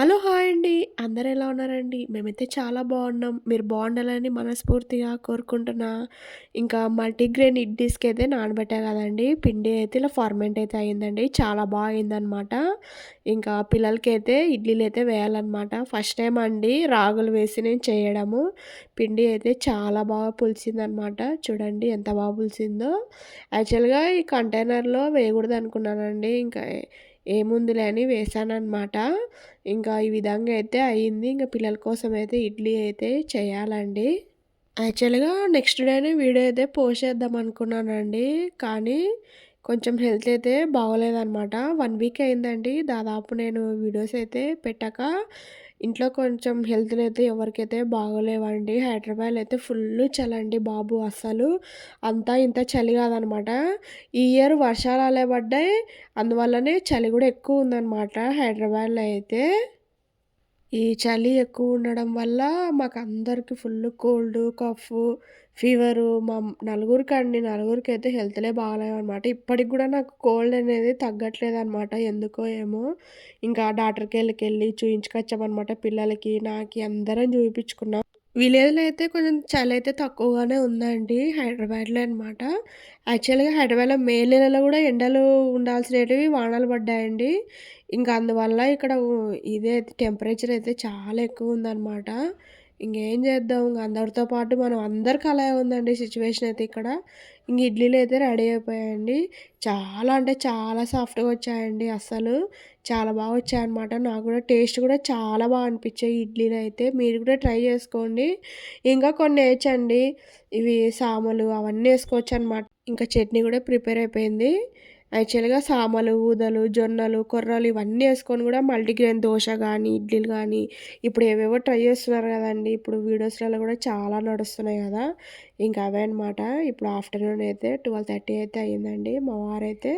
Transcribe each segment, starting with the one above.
Hello! Hi అండి. అందరూ ఎలా ఉన్నారండి? మేమైతే చాలా బాగున్నాం. మీరు బాగుండాలని మనస్ఫూర్తిగా కోరుకుంటున్నా. ఇంకా మల్టీగ్రెయిన్ ఇడ్లీస్‌కైతే నానబెట్టా కదండి పిండి అయితే ఇలా ఫార్మెంట్ అయితే అయిందండి. చాలా బాగైందనమాట ఇంకా పిల్లలకి అయితే ఇడ్లీలు అయితే వేయాలన్నమాట ఫస్ట్ టైం అండి రాగులు వేసి నేను చేయడము. పిండి అయితే చాలా బాగా పులిసిందనమాట. చూడండి ఎంత బాగా పులిసిందో. యాక్చువల్‌గా ఈ కంటైనర్‌లో వేయకూడదనుకున్నానండి. ఇంకా ఏముందిలే అని వేశాననమాట. ఇంకా ఈ విధంగా అయితే అయింది. ఇంకా పిల్లల కోసం అయితే ఇడ్లీ అయితే చేయాలండి. యాక్చువల్‌గా నెక్స్ట్ డేనే వీడియో అయితే పోస్ట్ చేద్దాం అనుకున్నానండి. కానీ కొంచెం హెల్త్ అయితే బాగోలేదనమాట. వన్ వీక్ అయిందండి దాదాపు నేను వీడియోస్ అయితే పెట్టక. ఇంట్లో కొంచెం హెల్త్‌లో అయితే ఎవరికైతే బాగోలేవండి. హైదరాబాద్‌లో అయితే ఫుల్ చలండి బాబు అస్సలు. అంతా ఇంత చలి కాదనమాట. ఈ ఇయర్ వర్షాలు అలా పడ్డాయి. అందువల్లనే చలి కూడా ఎక్కువ ఉందన్నమాట హైదరాబాద్‌లో అయితే. ఈ చలి ఎక్కువ ఉండడం వల్ల మాకు అందరికీ ఫుల్ కోల్డ్, కఫ్, ఫీవరు మా నలుగురికి అండి నలుగురికి అయితే హెల్త్‌లే బాగాలేవనమాట. ఇప్పటికి కూడా నాకు కోల్డ్ అనేది తగ్గట్లేదనమాట. ఎందుకో ఏమో! ఇంకా డాక్టర్కి వెళ్ళకి వెళ్ళి చూయించుకొచ్చామన్నమాట పిల్లలకి, నాకు అందరం చూపించుకున్నాం విలేజ్‌లో అయితే కొంచెం చలి అయితే తక్కువగానే ఉందండి. హైదరాబాద్‌లో అనమాట. యాక్చువల్‌గా హైదరాబాద్‌లో మే నెలలో కూడా ఎండలు ఉండాల్సినవి వానలు పడ్డాయండి. ఇంకా అందువల్ల ఇక్కడ ఇదే టెంపరేచర్ అయితే చాలా ఎక్కువ ఉందనమాట. ఇంకేం చేద్దాం ఇంక అందరితో పాటు మనం అందరికి అలాగే ఉందండి సిచ్యువేషన్ అయితే ఇక్కడ. ఇంక ఇడ్లీలు అయితే రెడీ అయిపోయాయండి. చాలా అంటే చాలా సాఫ్ట్‌గా వచ్చాయండి అసలు చాలా బాగా వచ్చాయన్నమాట. నాకు కూడా టేస్ట్ కూడా చాలా బాగా అనిపించాయి అయితే మీరు కూడా ట్రై చేసుకోండి. ఇంకా కొన్ని ఏయొచ్చండి. ఇవి సామలు అవన్నీ వేసుకోవచ్చు అనమాట ఇంకా చట్నీ కూడా ప్రిపేర్ అయిపోయింది. యాక్చువల్‌గా సామలు, ఊదలు, జొన్నలు, కొర్రలు ఇవన్నీ వేసుకొని కూడా మల్టీగ్రెయిన్ దోశ కానీ ఇడ్లీలు కానీ ఇప్పుడు ఏవేవో ట్రై చేస్తున్నారు కదండి ఇప్పుడు వీడియోస్‌లలో కూడా చాలా నడుస్తున్నాయి కదా! ఇంకా అవే అనమాట. ఇప్పుడు ఆఫ్టర్‌నూన్ అయితే 12:30 అయితే అయిందండి. మా వారైతే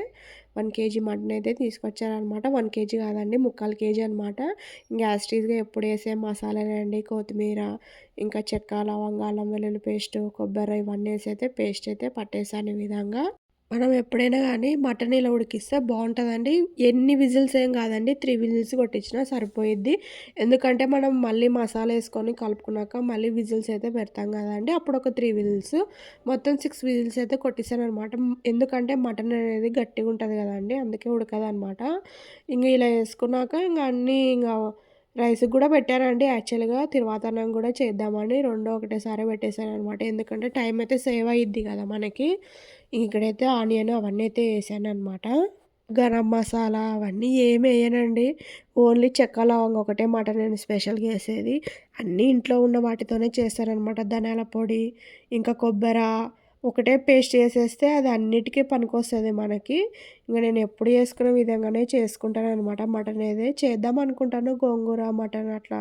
వన్ కేజీ మటన్ అయితే తీసుకొచ్చారనమాట. వన్ కేజీ కాదండి ముక్కాలు కేజీ అనమాట. ఇంకా యాస్టీస్గా ఎప్పుడు వేసే మసాలాలండి కొత్తిమీర, ఇంకా చెక్క, లవంగాలం వెల్లుల్లి పేస్టు, కొబ్బరి ఇవన్నీ వేసి అయితే పేస్ట్ అయితే పట్టేసాను ఈ విధంగా. మనం ఎప్పుడైనా కానీ మటన్ ఇలా ఉడికిస్తే బాగుంటుందండి ఎన్ని విజిల్స్ ఏం కాదండి. త్రీ విజిల్స్ కొట్టించినా సరిపోయిద్ది. ఎందుకంటే మనం మళ్ళీ మసాలా వేసుకొని కలుపుకున్నాక మళ్ళీ విజిల్స్ అయితే పెడతాం కదండి అప్పుడు ఒక త్రీ విజిల్స్ మొత్తం సిక్స్ విజిల్స్ అయితే కొట్టేసాననమాట. ఎందుకంటే మటన్ అనేది గట్టిగా ఉంటుంది కదండి అందుకే ఉడకదనమాట. ఇంకా ఇలా వేసుకున్నాక ఇంకా అన్నీ ఇంకా రైస్‌కి కూడా పెట్టానండి యాక్చువల్‌గా తిరువాతనం కూడా చేద్దామని రెండో ఒకటేసారి పెట్టేసాననమాట. ఎందుకంటే టైం అయితే సేవ్ అయ్యిద్ది కదా మనకి. ఇక్కడైతే ఆనియన్ అవన్నీ అయితే ఏసాననమాట. గరం మసాలా అవన్నీ ఏమి వేయనండి ఓన్లీ చెక్క, లవంగ ఒకటే మాట నేను స్పెషల్‌గా వేసేది అన్నీ ఇంట్లో ఉన్న వాటితోనే చేస్తాననమాట. ధనియాల పొడి, ఇంకా కొబ్బరి ఒకటే పేస్ట్ చేసేస్తే అది అన్నిటికీ పనికొస్తుంది మనకి. ఇంకా నేను ఎప్పుడు చేసుకునే విధంగానే చేసుకుంటాననమాట మటన్ అయితే. చేద్దాం అనుకుంటాను గోంగూర, మటన్ అట్లా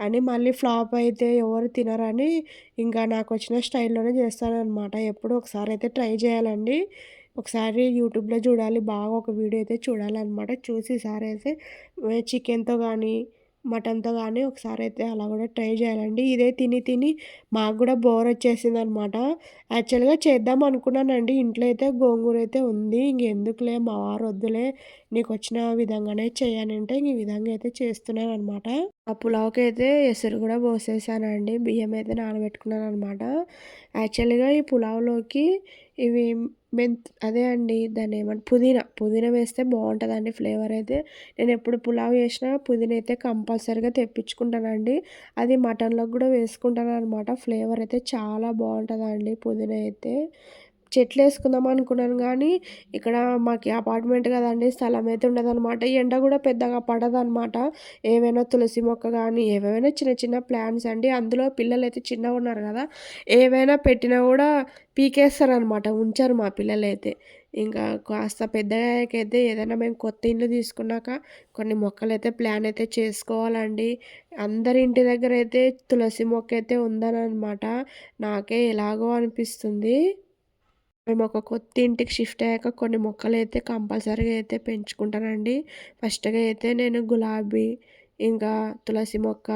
అని మళ్ళీ ఫ్లాప్ అయితే ఎవరు తినరని ఇంకా నాకు వచ్చిన స్టైల్‌లోనే చేస్తాననమాట. ఎప్పుడు ఒకసారి అయితే ట్రై చేయాలండి. ఒకసారి యూట్యూబ్‌లో చూడాలి. బాగా ఒక వీడియో అయితే చూడాలన్నమాట చూసి సారి అయితే చికెన్‌తో కానీ మటన్‌తో కానీ ఒకసారి అయితే అలా కూడా ట్రై చేయాలండి. ఇదే తిని తిని మాకు కూడా బోర్ వచ్చేసింది అనమాట యాక్చువల్‌గా చేద్దాం అనుకున్నానండి. ఇంట్లో అయితే గోంగూర అయితే ఉంది. ఇంకెందుకులే మా వారు వద్దులే నీకు వచ్చిన విధంగానే చేయాలంటే ఈ విధంగా అయితే చేస్తున్నాను అనమాట ఆ పులావ్‌కైతే ఎసరు కూడా పోసేసానండి. బియ్యం అయితే నానబెట్టుకున్నాను అనమాట యాక్చువల్‌గా ఈ పులావ్‌లోకి ఇవి మెంత్ అదే అండి దాన్ని ఏమంటే పుదీనా, పుదీనా వేస్తే బాగుంటుందండి ఫ్లేవర్ అయితే. నేను ఎప్పుడు పులావ్ చేసినా పుదీనా అయితే కంపల్సరీగా తెప్పించుకుంటానండి. అది మటన్‌లోకి కూడా వేసుకుంటాను అనమాట ఫ్లేవర్ అయితే చాలా బాగుంటుందండి పుదీనా అయితే. చెట్లు వేసుకుందాం అనుకున్నాను కానీ ఇక్కడ మాకు అపార్ట్మెంట్ కదండి స్థలం అయితే ఉండదనమాట. ఎండ కూడా పెద్దగా పడదనమాట. ఏవైనా తులసి మొక్క కానీ ఏవైనా చిన్న చిన్న ప్లాంట్స్ అండి. అందులో పిల్లలు అయితే చిన్నగా ఉన్నారు కదా! ఏవైనా పెట్టినా కూడా పీకేస్తారనమాట. ఉంచారు మా పిల్లలైతే. ఇంకా కాస్త పెద్దగాకైతే ఏదైనా మేము కొత్త ఇల్లు తీసుకున్నాక కొన్ని మొక్కలైతే ప్లాన్ అయితే చేసుకోవాలండి. అందరి ఇంటి దగ్గర అయితే తులసి మొక్క అయితే ఉందనమాట నాకే ఎలాగో అనిపిస్తుంది. మేము ఒక కొత్త ఇంటికి షిఫ్ట్ అయ్యాక కొన్ని మొక్కలు అయితే కంపల్సరీగా అయితే పెంచుకుంటానండి. ఫస్ట్‌గా అయితే నేను గులాబీ, ఇంకా తులసి మొక్క,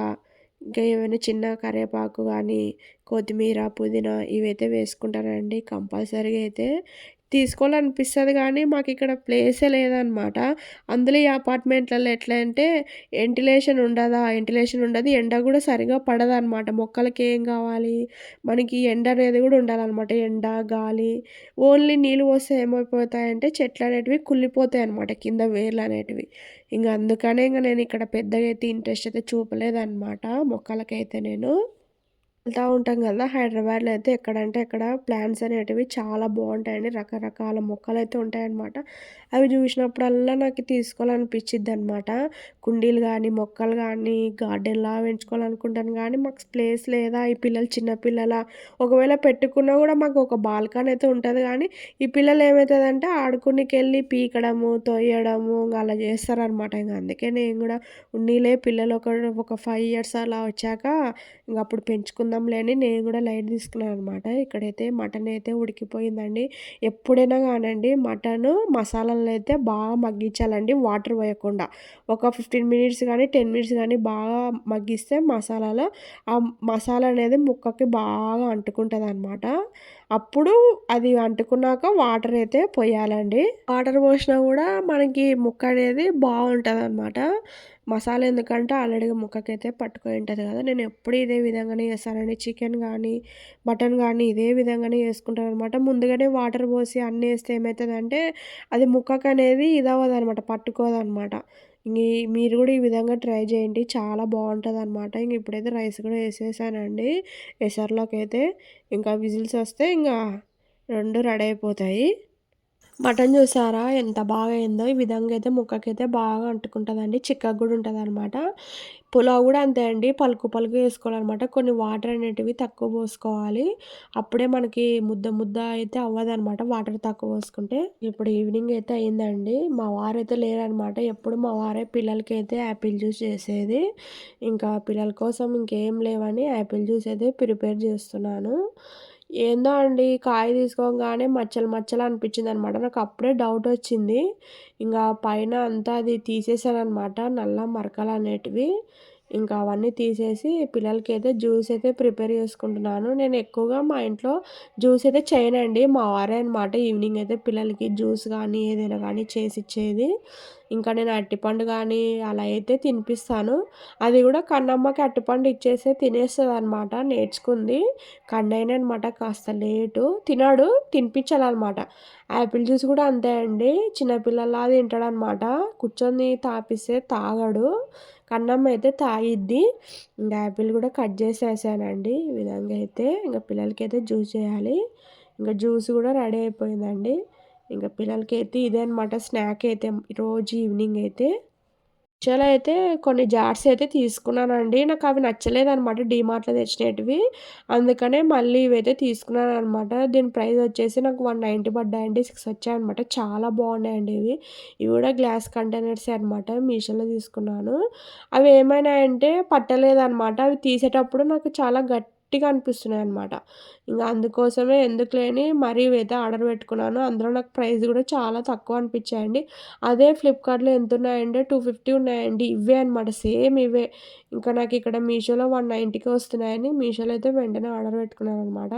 ఇంకా ఏమైనా చిన్న కరివేపాకు కానీ కొత్తిమీర, పుదీనా ఇవైతే వేసుకుంటానండి. కంపల్సరీగా అయితే తీసుకోవాలనిపిస్తుంది కానీ మాకు ఇక్కడ ప్లేసే లేదనమాట. అందులో ఈ అపార్ట్‌మెంట్‌లలో ఎట్లా అంటే, వెంటిలేషన్ ఉండదా, వెంటిలేషన్ ఉండదు. ఎండ కూడా సరిగా పడదనమాట. ఏం కావాలి మనకి ఎండ అనేది కూడా ఉండాలన్నమాట ఎండ, గాలి ఓన్లీ నీళ్ళు పోస్తే ఏమైపోతాయంటే, చెట్లు అనేటివి కుళ్ళిపోతాయి అనమాట కింద వేర్లు అనేటివి ఇంకా అందుకనే ఇంకా నేను ఇక్కడ పెద్దగా అయితే ఇంట్రెస్ట్ అయితే చూపలేదనమాట మొక్కలకైతే నేను. వెళ్తూ ఉంటాం కదా హైదరాబాద్‌లో అయితే ఎక్కడంటే ఎక్కడ ప్లాంట్స్ అనేటివి చాలా బాగుంటాయండి రకరకాల మొక్కలు అయితే ఉంటాయన్నమాట. అవి చూసినప్పుడల్లా నాకు తీసుకోవాలనిపిచ్చిద్దనమాట. కుండీలు కానీ మొక్కలు కానీ గార్డెన్‌లా పెంచుకోవాలనుకుంటాను కానీ మాకు ప్లేస్ లేదా, ఈ పిల్లలు చిన్నపిల్లల ఒకవేళ పెట్టుకున్నా కూడా మాకు ఒక బాల్కన్ అయితే ఉంటుంది కానీ ఈ పిల్లలు ఏమవుతుందంటే ఆడుకునికి వెళ్ళి పీకడము, తొయ్యడము అలా చేస్తారనమాట ఇంకా అందుకే నేను కూడా ఉన్నీలే పిల్లలు ఒక ఒక ఫైవ్ ఇయర్స్ అలా వచ్చాక ఇంక అప్పుడు పెంచుకుందాం లేని నేను కూడా లైట్ తీసుకున్నాను అనమాట ఇక్కడైతే మటన్ అయితే ఉడికిపోయిందండి. ఎప్పుడైనా కానండి మటను మసాలాలు అయితే బాగా మగ్గించాలండి వాటర్ పోయకుండా. ఒక 15 మినిట్స్ కానీ టెన్ మినిట్స్ కానీ బాగా మగ్గిస్తే మసాలాలో ఆ మసాలా అనేది ముక్కకి బాగా అంటుకుంటుంది అనమాట అప్పుడు అది అంటుకున్నాక వాటర్ అయితే పోయాలండి వాటర్ పోసినా కూడా మనకి ముక్క అనేది బాగుంటుంది అనమాట మసాలా ఎందుకంటే ఆల్రెడీగా ముక్కకైతే పట్టుకొని ఉంటుంది కదా నేను ఎప్పుడు ఇదే విధంగానే చేస్తానండి. చికెన్ కానీ మటన్ కానీ ఇదే విధంగానే చేసుకుంటాననమాట. ముందుగానే వాటర్ పోసి అన్నీ వేస్తే ఏమవుతుందంటే అది ముక్కకు అనేది ఇదవ్వదు అనమాట పట్టుకోదనమాట. ఇంక మీరు కూడా ఈ విధంగా ట్రై చేయండి. చాలా బాగుంటుంది అనమాట ఇంక ఇప్పుడైతే రైస్ కూడా వేసేసానండి ఎసర్లోకి అయితే ఇంకా విజిల్స్ వస్తే ఇంకా రెండు రెడీ అయిపోతాయి. మటన్ చూసారా ఎంత బాగా అయిందో! ఈ విధంగా అయితే ముక్కకైతే బాగా అంటుకుంటుందండి చిక్కగా ఉంటుంది అనమాట పులావ్ కూడా అంతే అండి. పలుకు పలుకు వేసుకోవాలన్నమాట కొన్ని వాటర్ అనేటివి తక్కువ పోసుకోవాలి. అప్పుడే మనకి ముద్ద ముద్ద అయితే అవ్వదనమాట వాటర్ తక్కువ పోసుకుంటే. ఇప్పుడు ఈవినింగ్ అయితే అయిందండి. మా వారైతే లేరనమాట. ఎప్పుడు మా వారే పిల్లలకైతే యాపిల్ జ్యూస్ చేసేది. ఇంకా పిల్లల కోసం ఇంకేం లేవని యాపిల్ జ్యూస్ అయితే ప్రిపేర్ చేస్తున్నాను. ఏందో అండి కాయ తీసుకోగానే మచ్చలు మచ్చలు అనిపించిందనమాట. నాకు అప్పుడే డౌట్ వచ్చింది. ఇంకా పైన అంతా అది తీసేసాననమాట. నల్ల మరకలు అనేటివి ఇంకా అవన్నీ తీసేసి పిల్లలకి అయితే జ్యూస్ అయితే ప్రిపేర్ చేసుకుంటున్నాను. నేను ఎక్కువగా మా ఇంట్లో జ్యూస్ అయితే చేయనండి. మా వారే అనమాట ఈవినింగ్ అయితే పిల్లలకి జ్యూస్ కానీ ఏదైనా కానీ చేసి ఇచ్చేది ఇంకా నేను అరటిపండు కానీ అలా అయితే తినిపిస్తాను. అది కూడా కన్నమ్మకి అరటిపండు ఇచ్చేస్తే అనమాట నేర్చుకుంది. కన్నయ్యనే అనమాట కాస్త లేటు. తినడు. తినిపించాలన్నమాట యాపిల్ జ్యూస్ కూడా అంతే అండి. చిన్నపిల్లలా తింటాడనమాట. కూర్చొని తాపిస్తే తాగడు. కన్నమ్మ అయితే తాగిద్ది. ఇంకా యాపిల్ కూడా కట్ చేసేసానండి. ఈ విధంగా అయితే ఇంకా పిల్లలకైతే జ్యూస్ చేయాలి. ఇంకా జ్యూస్ కూడా రెడీ అయిపోయిందండి. ఇంకా పిల్లలకైతే ఇదే అనమాట స్నాక్ అయితే రోజు ఈవినింగ్ అయితే. మీషోలో అయితే కొన్ని జార్స్ అయితే తీసుకున్నానండి. నాకు అవి నచ్చలేదు అనమాట డీమార్ట్‌లో తెచ్చినవి అందుకనే మళ్ళీ ఇవైతే తీసుకున్నాననమాట. దీని ప్రైస్ వచ్చేసి నాకు 190 పడ్డాయండి. సిక్స్ వచ్చాయన్నమాట చాలా బాగున్నాయండి ఇవి. ఇవి కూడా గ్లాస్ కంటైనర్సే అనమాట. మీషోలో తీసుకున్నాను. అవి ఏమైనాయంటే పట్టలేదనమాట. అవి తీసేటప్పుడు నాకు చాలా గట్టిగా అనిపిస్తున్నాయి అనమాట ఇంకా అందుకోసమే ఎందుకులేని మరీ ఇవైతే ఆర్డర్ పెట్టుకున్నాను. అందులో నాకు ప్రైస్ కూడా చాలా తక్కువ అనిపించాయండి. అదే ఫ్లిప్‌కార్ట్‌లో ఎంతున్నాయండి టూ ఫిఫ్టీ ఉన్నాయండి. ఇవే అనమాట సేమ్ ఇవే. ఇంకా నాకు ఇక్కడ మీషోలో 190కి వస్తున్నాయని మీషోలో అయితే వెంటనే ఆర్డర్ పెట్టుకున్నాననమాట.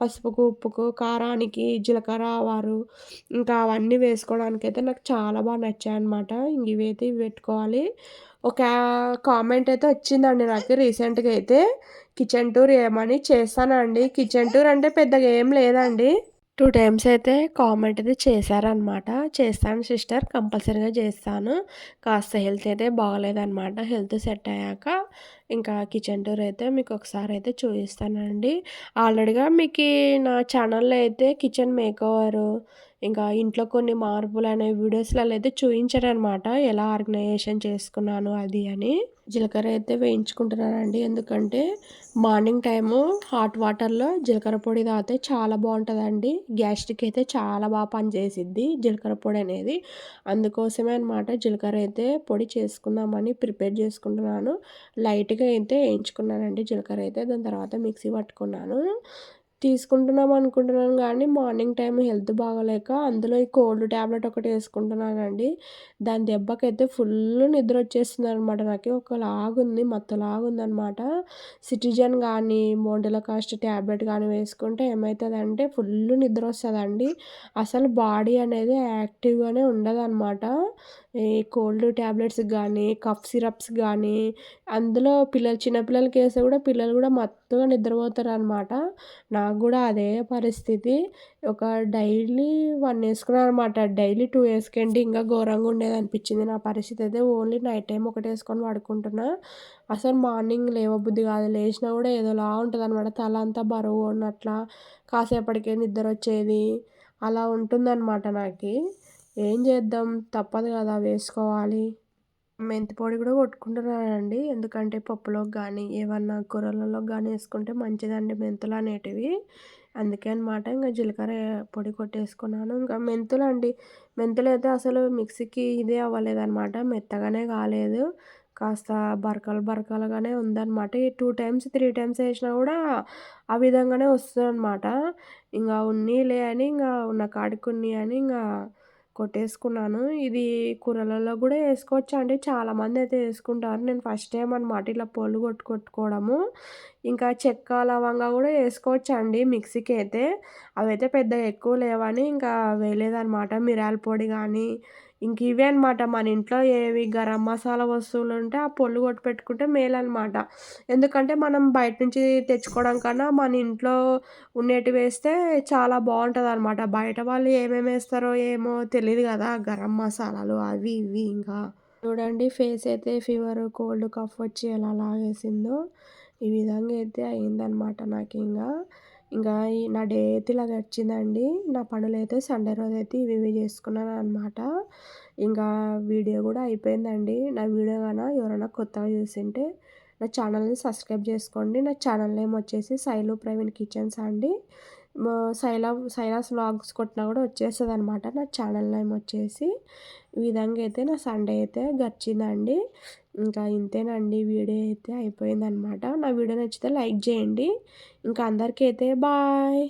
పసుపుకు, ఉప్పుకు, కారానికి, జీలకర్ర, ఆవారు ఇంకా అవన్నీ వేసుకోవడానికి అయితే నాకు చాలా బాగా నచ్చాయన్నమాట. ఇంక ఇవైతే ఇవి పెట్టుకోవాలి. ఒక కామెంట్ అయితే వచ్చిందండి నాకు రీసెంట్‌గా అయితే కిచెన్ టూర్ ఏమని చేస్తానండి. కిచెన్ టూర్ అంటే పెద్దగా ఏం లేదండి. టూ టైమ్స్ అయితే కామెంట్ అయితే చేశారనమాట. చేస్తాను సిస్టర్ కంపల్సరీగా చేస్తాను. కాస్త హెల్త్ అయితే బాగోలేదనమాట. హెల్త్ సెట్ అయ్యాక ఇంకా కిచెన్ టూర్ అయితే మీకు ఒకసారి అయితే చూపిస్తానండి. ఆల్రెడీగా మీకు నా ఛానల్‌లో అయితే కిచెన్ మేకోవర్ ఇంకా ఇంట్లో కొన్ని మార్పులు అనే వీడియోస్‌లలో అయితే చూపించారనమాట ఎలా ఆర్గనైజేషన్ చేసుకున్నాను అది అని. జీలకర్ర అయితే వేయించుకుంటున్నానండి. ఎందుకంటే మార్నింగ్ టైము హాట్ వాటర్‌లో జీలకర్ర పొడి తాగితే చాలా బాగుంటుందండి గ్యాస్ట్రిక్ అయితే చాలా బాగా పనిచేసిద్ది జీలకర్ర పొడి అనేది. అందుకోసమే అనమాట జీలకర్ర అయితే పొడి చేసుకుందామని ప్రిపేర్ చేసుకుంటున్నాను. లైట్‌గా అయితే వేయించుకున్నానండి జీలకర్ర అయితే. దాని తర్వాత మిక్సీ పట్టుకున్నాను. తీసుకుంటున్నాం అనుకుంటున్నాను కానీ మార్నింగ్ టైం హెల్త్ బాగోలేక అందులో ఈ కోల్డ్ టాబ్లెట్ ఒకటి వేసుకుంటున్నానండి దాని దెబ్బకైతే ఫుల్లు నిద్రొచ్చేస్తుందనమాట నాకు ఒకలాగుంది మత్తులాగుందనమాట. కానీ మోండల కాస్ట్ టాబ్లెట్ కానీ వేసుకుంటే ఏమవుతుందంటే ఫుల్ నిద్ర వస్తుందండి అసలు బాడీ అనేది యాక్టివ్‌గానే ఉండదనమాట. ఈ కోల్డ్ ట్యాబ్లెట్స్ కానీ కఫ్ సిరప్స్ కానీ అందులో పిల్లలు చిన్నపిల్లలకి వేస్తే కూడా పిల్లలు కూడా మత్తుగా నిద్రపోతారనమాట. నాకు కూడా అదే పరిస్థితి. ఒక డైలీ వన్ వేసుకున్నాను అనమాట డైలీ టూ వేసుకుంటే ఇంకా ఘోరంగా ఉండేది అనిపించింది నా పరిస్థితి అయితే. ఓన్లీ నైట్ టైం ఒకటి వేసుకొని పడుకుంటున్నా. అసలు మార్నింగ్ లేవబుద్ధి కాదు లేచినా కూడా ఏదోలా ఉంటదనమాట. తల అంతా బరువు ఉన్నట్లా, కాసేపటికే నిద్రొచ్చేది. అలా ఉంటుందన్నమాట నాకు ఏం చేద్దాం తప్పదు కదా వేసుకోవాలి. మెంతి పొడి కూడా కొట్టుకుంటున్నానండి. ఎందుకంటే పప్పులోకి కానీ ఏమన్నా కూరలలో కానీ వేసుకుంటే మంచిదండి మెంతులు అనేటివి అందుకే అనమాట ఇంకా జీలకర్ర పొడి కొట్టేసుకున్నాను. ఇంకా మెంతులు అండి మెంతులు అయితే అసలు మిక్సీకి ఇదే అవ్వలేదన్నమాట మెత్తగానే కాలేదు. కాస్త బరకలు బరకలుగానే ఉందన్నమాట ఈ టూ టైమ్స్, త్రీ టైమ్స్ వేసినా కూడా ఆ విధంగానే వస్తదనమాట. ఇంకా ఉన్నీలే అని ఇంకా ఉన్న కాడికి ఉన్నయి అని ఇంకా కొట్టేసుకున్నాను. ఇది కూరలలో కూడా గూడా చాలామంది అయితే వేసుకుంటారు నేను ఫస్ట్ టైం అనమాట ఇట్లా పొలు కొట్టు కొట్టుకోవడము. ఇంకా చెక్క, లవంగా అండి మిక్సీకి అయితే అవైతే పెద్దగా ఎక్కువ లేవని ఇంకా వేయలేదనమాట. మిరియాల పొడి కానీ ఇంక ఇవే అనమాట మన ఇంట్లో ఏవి గరం మసాలా వస్తువులు ఉంటే ఆ పొల్లు కొట్టి పెట్టుకుంటే మేలనమాట. ఎందుకంటే మనం బయట నుంచి తెచ్చుకోవడం కన్నా మన ఇంట్లో ఉండేటివేస్తే చాలా బావుంటదనమాట. బయట వాళ్ళు ఏమేమి వేస్తారో ఏమో తెలియదు కదా గరం మసాలాలు అవి ఇవి ఇంకా. చూడండి ఫేస్ అయితే ఫీవర్ కోల్డ్, కఫ్ వచ్చి ఎలా లాగేసిందో. ఈ విధంగా అయితే అయిందనమాట నాకు ఇంకా ఈ నా డే అయితే ఇలా గడిచిందండి. నా పనులైతే సండే రోజైతే ఇవి ఇవి చేసుకున్నాను అనమాట ఇంకా వీడియో కూడా అయిపోయిందండి. నా వీడియో కానీ ఎవరైనా కొత్తగా చూసింటే నా ఛానల్‌ని సబ్స్క్రైబ్ చేసుకోండి. నా ఛానల్ నేమ్ వచ్చేసి శైలు ప్రవీణ్ కిచెన్స్ అండి. శైల శైలా శైలాస్ వ్లాగ్స్ కొట్టినా వచ్చేస్తుంది అనమాట నా ఛానల్ నేమ్ వచ్చేసి. ఈ విధంగా అయితే నా సండే అయితే గడిచిందండి. ఇంకా ఇంతేనండి వీడియో అయితే అయిపోయిందనమాట. నా వీడియో నచ్చితే లైక్ చేయండి ఇంకా అందరికీ అయితే బాయ్.